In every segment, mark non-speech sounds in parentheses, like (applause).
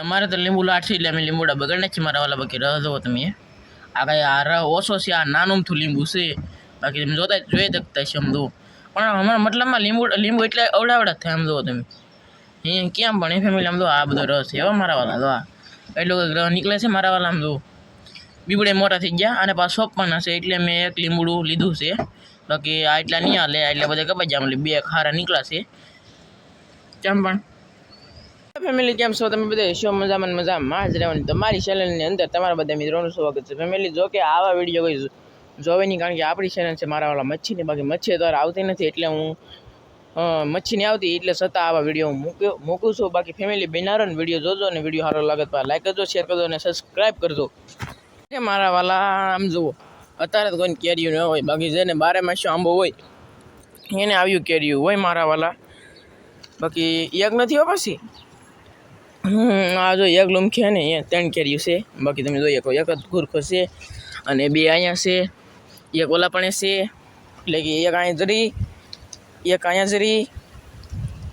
અમારે તો લીંબુ લાટ છે એટલે અમે લીંબુડા બગડ નાખી મારા વાલા બાકી રહ જુઓ તમે આ કાંઈ આ રહ ઓછો છે, આ નાનુંમથું લીંબુ છે. બાકી તમે જોતા જોઈ શકતા છે આમ જુઓ. પણ અમારા મતલબમાં લીંબુ લીંબુ એટલે અવડાવડા જ થાય આમ જુઓ તમે. એ કેમ પણ એ ફેમિલી આમ જો આ બધો રસ છે, હો, મારા વાલા, જો આ. એટલો કંઈક રસ નીકળે છે મારા વાલા, આમ જુઓ. બીબડે મોટા થઈ ગયા અને પાછા સોંપવાના છે એટલે મેં એક લીંબુડું લીધું છે. બાકી આ એટલા નહીં હાલે એટલે બધા કપાઈ જાય એટલે બે ખારા નીકળ્યા છે. કેમ પણ? ફેમિલી કેમ છો? તમે બધા શો? મજામાં મજામાં? જ રહેવાની તમારી ચેનલની અંદર તમારા બધા મિત્રોનું સ્વાગત છે. ફેમિલી જો કે આવા વીડિયો કોઈ જોવે નહીં કારણ કે આપણી ચેનલ છે મારા વાળા મચ્છીની બાકી મચ્છી દ્વારા આવતી નથી એટલે હું મચ્છી નહીં આવતી એટલે છતાં આવા વીડિયો મૂક્યો, મૂકું છું. બાકી ફેમિલી બિનારો વીડિયો જોજો અને વીડિયો સારો લાગે તો લાઈક કરજો શેર કરજો અને સબસ્ક્રાઈબ કરજો. કે મારા વાલા, આમ જુઓ, અત્યારે તો કોઈને કેરીયું ન હોય. બાકી જેને બારે માસ્યો આંબો હોય, એને આવ્યું કેરીયું હોય મારા વાલા. બાકી એક નથી હો પછી? આ જો એક લમખે ને, અહીંયા ત્રણ કેરીઓ છે. બાકી તમે જોઈએ કોઈ એક જ ગુરખો છે અને બે અહીંયા છે. એક ઓલા પણ છે, એટલે કે એક અહીંયા જરી, એક અહીંયા જરી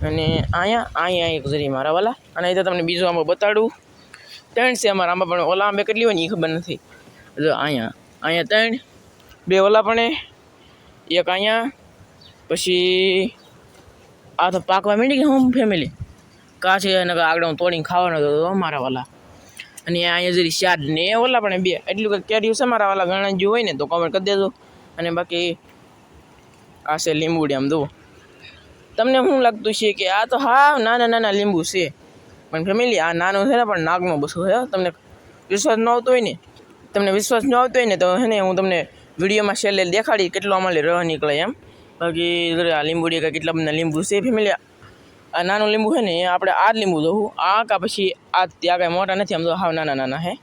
અને અહીંયા અહીંયા એક જરી મારા વાલા. અને અહીં તમને બીજો આંબો બતાડું. ત્રણ છે અમારા આંબા પણ ઓલા આંબે કેટલી હોય ને એ ખબર નથી. જો અહીંયા અહીંયા ત્રણ, બે ઓલા પણ એક અહીંયા, પછી આ તો પાકવા માંડી કે હું ફેમિલી કાચ અને આગળ હું તોડીને ખાવાનો હતો મારા વાલા. અને અહીંયા જરી ચાર ને ઓલા પણ બે. એટલું કંઈક કેરીઓ છે મારા વાલા ઘણા જો હોય ને તો કોમેન્ટ કરી દેજો. અને બાકી આ છે લીંબુડી આમ જુઓ. તમને શું લાગતું છે કે આ તો હા નાના નાના લીંબુ છે. પણ ફેમિલી આ નાનું છે ને પણ નાગનો બસો હે તમને વિશ્વાસ ન આવતો હોય ને, તમને વિશ્વાસ ન આવતો હોય ને તો હે ને હું તમને વિડીયોમાં છેલ્લે દેખાડી કેટલો અમારે રહ નીકળે એમ. બાકી આ લીંબુડી કેટલા બધા લીંબુ છે ફેમિલી આ નાનું લીંબુ છે ને, એ આપણે આ લીંબુ જોવું આ કા પછી આ ત્યાં કાંઈ મોટા નથી, આમ તો હાવ નાના નાના હે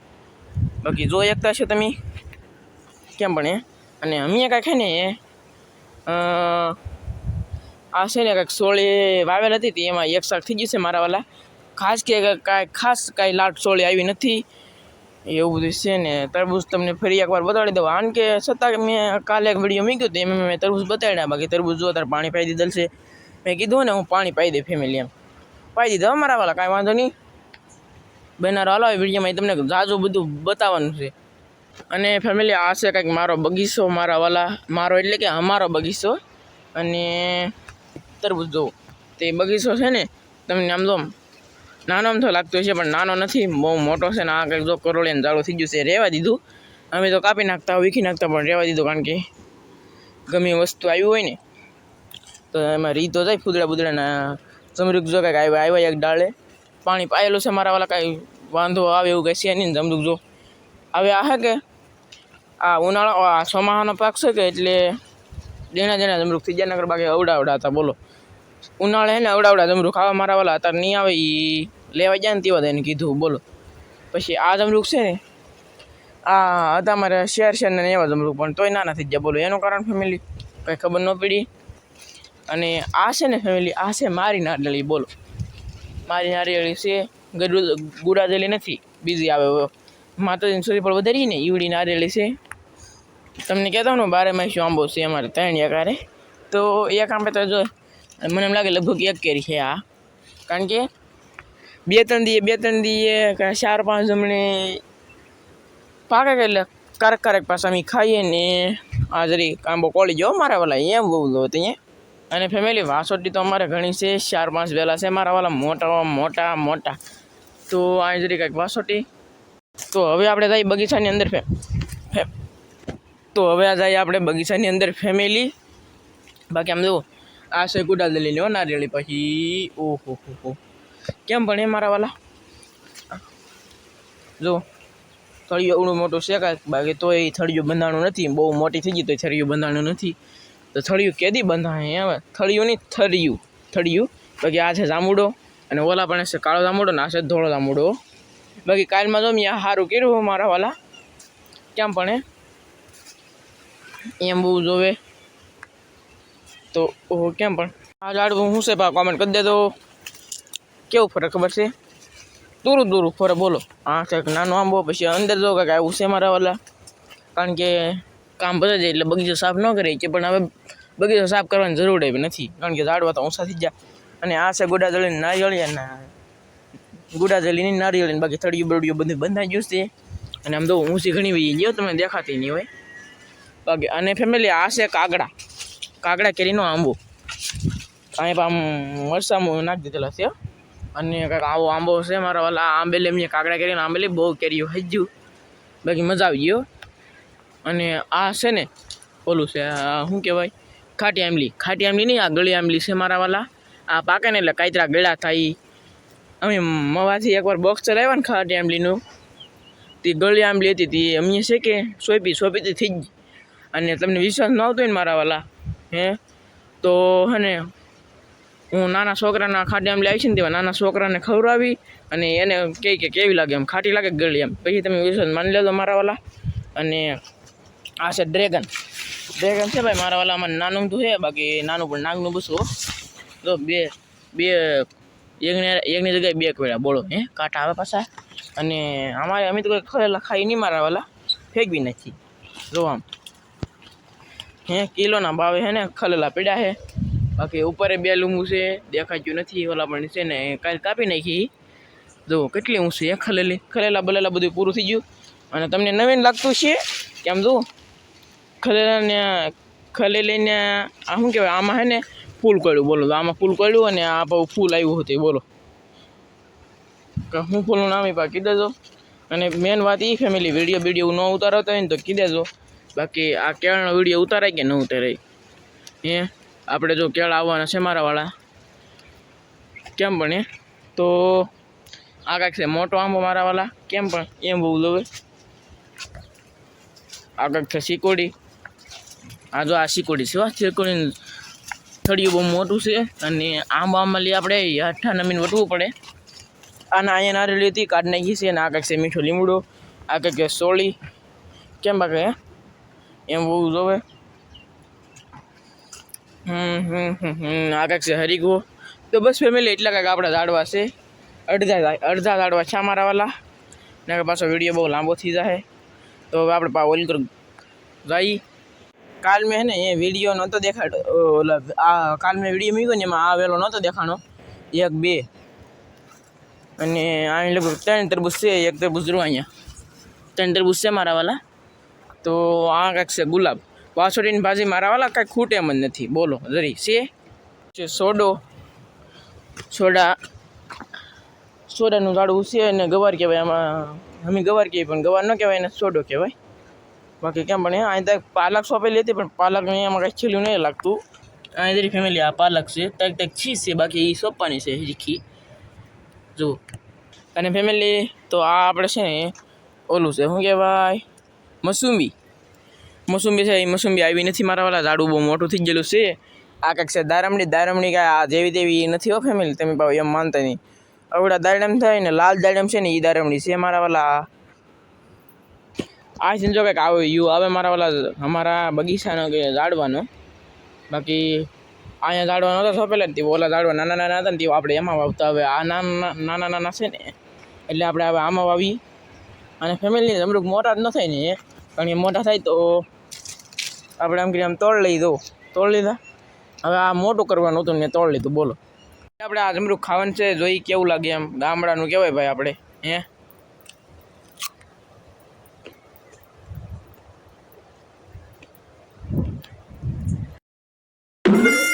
બાકી જો એકતા છો તમે, કેમ પણ એ. અને અમે કાંઈક છે ને એ આ છે ને કાંઈક સોળી વાવેલ હતી તે, એમાં એક શાક થઈ ગયું છે મારા વાલા. ખાસ કે કાંઈ ખાસ કાંઈ લાટ સોળી આવી નથી. એવું બધું છે ને, તરબૂચ તમને ફરી એકવાર બતાડી દઉં. કારણ કે છતાં મેં કાલે એક વીડિયો મૂક્યો હતો એમાં મેં તરબૂચ બતાડ્યા. બાકી તરબૂચ જો તારે પાણી પાઈ દીધેલ છે. મેં કીધું ને, હું પાણી પાઈ દે ફેમિલી એમ. પાઈ દીધો અમારા વાળા, કાંઈ વાંધો નહીં. બેનારો હાલો, એ વિડીયોમાં તમને જાજુ બધું બતાવવાનું છે. અને ફેમિલી આ છે કંઈક મારો બગીચો, મારા વાલા, મારો એટલે કે અમારો બગીચો. અને તરબૂજ જોવો. તે બગીચો છે ને, તમને આમ જો નાનો આમ તો લાગતો છે પણ નાનો નથી, બહુ મોટો છે ને, આ કંઈક જો કરોળિયાનું જાળું થઈ ગયું છે રહેવા દીધું. અમે તો કાપી નાખતા, વીખી નાખતા પણ રહેવા દીધું, કારણ કે ગમે વસ્તુ આવી હોય ને તો એમાં રીતો જાય ફૂદડા બુદડાના. જમરૂક જો કાંઈક આવ્યા આવ્યા એક ડાળે. પાણી પાયેલું છે મારા વાલા કાંઈ વાંધો આવે એવું કંઈ છે નહીં જમરૂક જો. હવે આ હે કે આ ઉનાળો આ ચોમાહાનો પાક છે કે એટલે દેણા દેણા જમરૂક થઈ ગયા નગર બાકી અવડાવડા હતા, બોલો. ઉનાળે હે ને અવડાવડા જમરૂક. ખાવા મારા વાલા અત્યારે નહીં આવે એ લેવા જાય ને તેવા એને કીધું, બોલો. પછી આ જમરૂક છે ને, આ હતા મારે શેર શેર ને એવા જમરૂક, પણ તોય નાના થઈ ગયા, બોલો. એનું કારણ ફેમિલી કંઈ ખબર ન પડી. અને આ છે ને ફેમિલી આ છે મારી નારિયેળી, બોલો. મારી નારિયેળી છે, ગરુ ગુડાજેલી નથી, બીજી આવે માતાજીની સુધી પણ વધારી ને, ઈવડી નારિયેળી છે. તમને કહેતા ને બારે માસી આંબો છે અમારે ત્રણ એકારે. તો એક આંબે તો જો, મને એમ લાગે લગભગ એક કેરી છે આ. કારણ કે બે ત્રણ દીએ, બે ત્રણ દીએ ચાર પાંચ જમણે પાકે એટલે કારક કારક પાછા અમે ખાઈએ ને, આ જરી આંબો કોળી ગયો મારા વાલા, એમ બહુ લો ત્યાં અને ફેમિલી વાસોટી તો અમારે ઘણી છે, ચાર પાંચ વહેલા છે. મારા વાલા મોટા મોટા મોટા. તો આ જરી કંઈક વાસોટી. તો હવે આપણે જઈએ બગીચાની અંદર ફે ફેમ તો હવે આ જઈએ આપણે બગીચાની અંદર ફેમિલી બાકી આમ જુઓ, આ છે ગુડા દલી લ્યો નારિયેળી પછી. ઓહો, હો હો. કેમ એ મારા વાલા? જો થળિયું એવડું મોટું છે કાંઈક. બાકી તો એ થળિયું બંધાણું નથી. બહુ મોટી થઈ ગઈ તો થળિયું બંધાણું નથી. તો થળિયું કેદી બંધાય હવે થળિયું નહીં થળિયું. થળિયું. બાકી આ છે જામુડો અને ઓલા પણ છે કાળો જામુડો ને આ છે ધોળો જામુડો બાકી કાલમાં જો મેં સારું કર્યું મારા વાલા. કેમ પણ એમ બહુ જોવે. તો ઓહો, કેમ પણ? આ ઝાડવું શું છે પા કોમેન્ટ કરી દેજો. કેવું ફરક ખબર છે દૂરું દૂરું ફરે બોલો. હા કંઈક નાનો આંબો, પછી અંદર જો કંઈક આવું છે મારા વાલા. કારણ કે કામ બધા જાય એટલે બગીચો સાફ ન કરે કે પણ હવે બગીચો સાફ કરવાની જરૂર એવી નથી. કારણ કે ઝાડવા તો ઊંચા થઈ ગયા. અને આ છે ગોડા જળીને નારિયેળિયાના ગુડા જલીની નારિયેળીને બાકી થળિયું બળિયું બધું બંધાઈ ગયું છે. અને આમ તો ઊંચી ઘણી વી ગયો તમને દેખાતી નહીં હોય. બાકી અને ફેમિલી આ છે કાગડા. કાગડા કેરીનો આંબો. કાંઈ આમ મરસામાં નાખી દીધેલા છે અને કાંઈક આવો આંબો છે, મારા વાલા. આંબેલી મેં કાગડા કેરીનો આંબેલી બહુ કેરીઓ હજ્યું બાકી મજા આવી ગયો અને આ છે ને, ઓલું છે શું કહેવાય? ખાટી આંબલી. ખાટી આંબલી નહીં, આ ગળી આંબલી છે મારા વાલા. આ પાકે ને એટલે કાયતરા ગળા થાય. અમે મવાથી એકવાર બોક્સ ચલાવ્યા ને ખાટી આંબલીનું. તે ગળી આંબલી હતી, તે અમે છે કે સોંપી સોંપી થઈ ગઈ. અને તમને વિશ્વાસ ન આવતો ને મારા વાલા, હે? તો હે ને, હું નાના છોકરાના ખાટી આંબલી આવી છે ને તેવા નાના છોકરાને ખવડાવી અને એને કહે કે કેવી લાગે એમ? ખાટી લાગે ગળી એમ? પછી તમે વિશ્વાસ માની લેજો મારા વાલા. અને આ છે ડ્રેગન. ડ્રેગન છે ભાઈ, મારા વાલામાં નાનું તો છે, બાકી નાનું પણ નાગનું બસું તો બે બે, એકની એકની જગ્યાએ બે કવેડા બોલો, હે? કાંટા આવે પાછા. અને અમારે, અમે તો કોઈ ખરેલા ખાઈ નહીં મારા વાલા. ફેંકવી નથી જો આમ. હે, કિલોના ભાવે છે ને, ખલેલા પીડા છે બાકી ઉપર બે લીંબુ છે, દેખાતું નથી, ઓલા પણ છે ને, કાલે કાપી નાખી. જો, કેટલી ઊંચી હે, ખલેલી. ખલેલા બલેલા બધું પૂરું થઈ ગયું. અને તમને નવીન લાગતું છે કેમ જો ખલેલાને, ખલેલીને, આ શું કહેવાય, આમાં હે ને ફૂલ કર્યું, બોલો આમાં ફૂલ કર્યું અને આ બહુ ફૂલ આવ્યું હતું બોલો. હું ફૂલનું નામ એ કીધે દેજો અને મેન વાત એ ફેમિલી વીડિયો વીડિયો ન ઉતારતો હોય ને તો કહી દેજો બાકી આ કેળનો વીડિયો ઉતારાય કે ન ઉતારાય? હે? આપણે જો કેળ આવવાના છે મારાવાળા. કેમ પણ એ તો આ કાંઈક છે, મોટો આંબો મારાવાળા. કેમ પણ? એમ બહુ જોવે. આ કાંઈક છે, શીકોડી. આ જો આ શીકોડી છે, હો. શીકોડી થળિયું બહુ મોટું છે અને આંબા આંબા લઈ આપણે અઠ્ઠા નમીને વટવું પડે. આના અહીંયા નારેલી હતી, કાઢ નાખી છે અને આ કંઈક છે મીઠો લીમડો, આ કંઈક છે સોળી. કેમ બાકી, હે? એમ બહુ જોવે હમ હમ હમ હમ, આ કંઈક છે હરીગો. તો બસ ફેમિલી એટલા કંઈક આપણા ઝાડવા છે. અડધા ઝા- અડધા ઝાડવા છે અમારા વાલા. ને કે પાછો વીડિયો બહુ લાંબો થઈ જાય તો હવે આપણે પા ઓલ કર જઈ કાલ મેં હે ને એ વીડિયો નહોતો દેખાડો ઓલા, આ કાલ મેં વીડિયો મૂક્યો ને એમાં આ વેલો નહોતો દેખાણો. એક, બે. અને અહીં લગભગ ત્રણ તરબૂચ છે, એક તરબૂચ રૂ અહીંયા. ત્રણ તરબૂચ છે મારા વાલા. તો આ કાંઈક છે ગુલાબ. વાસોડીની ભાજી મારા વાલા, કાંઈ ખૂટે એમ જ નથી. બોલો, જરી. છે છે સોડો. સોડા. સોડાનું ઝાડવું છે અને ગવાર કહેવાય. આમાં, અમે ગવાર કહીએ પણ ગવાર ન કહેવાય, એને સોડો કહેવાય. બાકી કેમ પણ અહીં ત્યાં પાલક સોંપેલી હતી, પણ પાલક એમાં કાંઈ છેલ્લું નહીં લાગતું. અહીં જરી ફેમિલી આ પાલક છે તક તક છીસ છે, બાકી એ સોંપવાની છે હીખી જુઓ અને ફેમિલી તો આ આપણે છે ને ઓલું છે, શું કહેવાય? મોસુંબી. મોસુંબી છે, એ મોસુંબી આવી નથી મારા વાળા ઝાડું બહુ મોટું થઈ ગયેલું છે. આ કંઈક છે દારમણી દારમણી કાંઈ આ જેવી તેવી નથી હો ફેમિલી તમે એમ માનતા નહીં. અવડા દાડમ થાય ને લાલ દાડમ છે ને એ દારમણી છે મારા વાલા આ સીન જો કંઈક આવે યુ આવે મારા ઓલા અમારા બગીચાનો કે ઝાડવાનો. બાકી અહીંયા ઝાડવા નહોતા સોંપેલા તે ઓલા ઝાડવા નાના નાના હતા ને તે આપણે એમાં વાવતા. હવે આ નાના નાના નાના છે ને, એટલે આપણે હવે આમાં વાવી અને ફેમિલી અમુક મોટા જ ન થાય ને કારણ કે મોટા થાય તો આપણે આમ કરીએ આમ તોડ લઈ દો તોડ લીધા. હવે આ મોટું કરવાનું હતું ને તોડ લીધું. બોલો. આપણે આ જમરૂક ખાવાનું છે, જોઈ કેવું લાગે એમ. ગામડાનું કહેવાય ભાઈ આપણે. હે? you (laughs)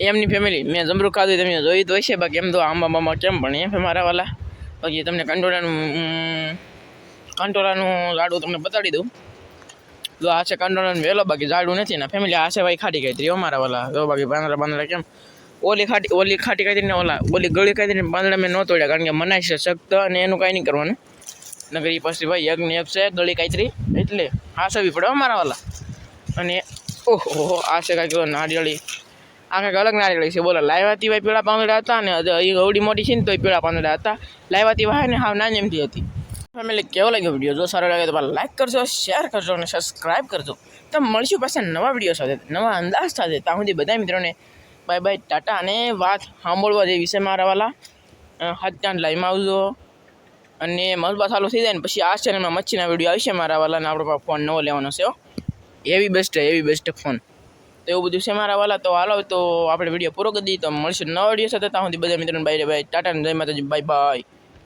એમની ફેમિલી મેં જમરૂ ખાધું તમે જોઈ તો હશે, બાકી એમ તો આંબા બાંબા કેમ પણ એમ મારા વાલા. બાકી તમને કંટોળાનું કંટોળાનું લાડુ તમને બતાડી દઉં. જો આ છે કંટોળાનું વહેલો બાકી ઝાડું નથી ને. ફેમિલી આ છે ભાઈ ખાટી કાતરી અમારા વાલા. જો બાકી પાંદડા પાંદડા કેમ? ઓલી ખાટી ઓલી ખાટી કાતરી ને ઓલા, ઓલી ગળી કાતરી ને પાંદડા મેં ન તોડ્યા કારણ કે મનાય છે સખ્ત અને એનું કાંઈ નહીં કરવાનું. નગર પછી ભાઈ એક ને એક છે, ગળી કાચરી એટલે હાસવી પડે અમારા વાલા. અને ઓહો, આ છે કાંઈક નારિયેળી આ કંઈક અલગ નારિયેળ છે. બોલો લાવ્યાથી ભાઈ પેલા પાંદડા હતા ને એ ગવડી મોટી છે ને તો પીળા પાંદડા હતા. લાવ્યાથી ભાઈ ને હાવ નાની એમથી હતી. ફેમિલી કેવો લાગ્યો વીડિયો જો સારો લાગે તો લાઈક કરજો શેર કરજો અને સબસ્ક્રાઈબ કરજો. તો મળશું પાસે નવા વીડિયો સાથે. નવા અંદાજ સાથે. ત્યાં સુધી બધા મિત્રોને બાય બાય ટાટા અને વાત સાંભળવા જે વિશે મારા વાલા. હાથ ત્યાં લાઈમાં આવજો. અને મજબા ચાલુ થઈ જાય ને પછી આ ચેનલમાં મચ્છીના વીડિયો આવશે મારા વાલાને. આપણો ફોન નવો લેવાનો છે એવી બેસ્ટ એવી બેસ્ટ ફોન તો એવું બધું છે મારા વાલા. તો હાલો, તો આપણે વીડિયો પૂરો કરી દઈએ. તો મળશે નવા વીડિયો સાથે. ત્યાં સુધી બધા મિત્રોને બાય બાય ટાટા જય માતાજી. Bye bye